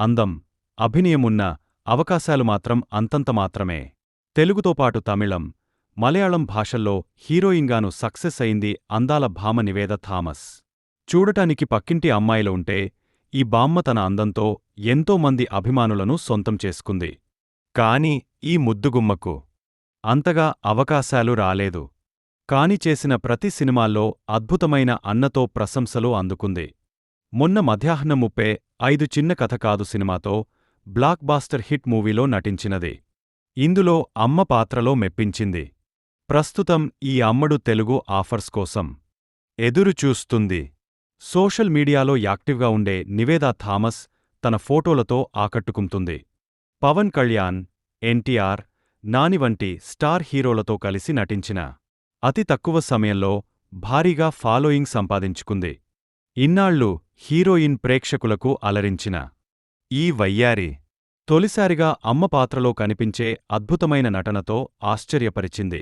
అందం అభినయమున్న అవకాశాలు మాత్రం అంతంత మాత్రమే. తెలుగుతో పాటు తమిళం మలయాళం భాషల్లో హీరోయిన్గాను సక్సెస్ అయింది అందాల భామ నివేద థామస్. చూడటానికి పక్కింటి అమ్మాయిలు ఉంటే ఈ బామ్మ తన అందంతో ఎంతోమంది అభిమానులను సొంతం చేసుకుంది. కాని ఈ ముద్దుగుమ్మకు అంతగా అవకాశాలు రాలేదు. కాని చేసిన ప్రతి సినిమాల్లో అద్భుతమైన అన్నతో ప్రశంసలు అందుకుంది. మొన్న మధ్యాహ్నం ముప్పే ఐదు చిన్న కథ కాదు సినిమాతో బ్లాక్ బాస్టర్ హిట్ మూవీలో నటించినది. ఇందులో అమ్మ పాత్రలో మెప్పించింది. ప్రస్తుతం ఈ అమ్మడు తెలుగు ఆఫర్స్ కోసం ఎదురుచూస్తుంది సోషల్ మీడియాలో యాక్టివ్గా ఉండే నివేదా థామస్ తన ఫోటోలతో ఆకట్టుకుంటుంది. పవన్ కళ్యాణ్ ఎన్టీఆర్ నాని వంటి స్టార్ హీరోలతో కలిసి నటించిన అతి తక్కువ సమయంలో భారీగా ఫాలోయింగ్ సంపాదించుకుంది. ఇన్నాళ్ళు హీరోయిన్ ప్రేక్షకులకు అలరించిన ఈ వయ్యారి తొలిసారిగా అమ్మ పాత్రలో కనిపించే అద్భుతమైన నటనతో ఆశ్చర్యపరిచింది.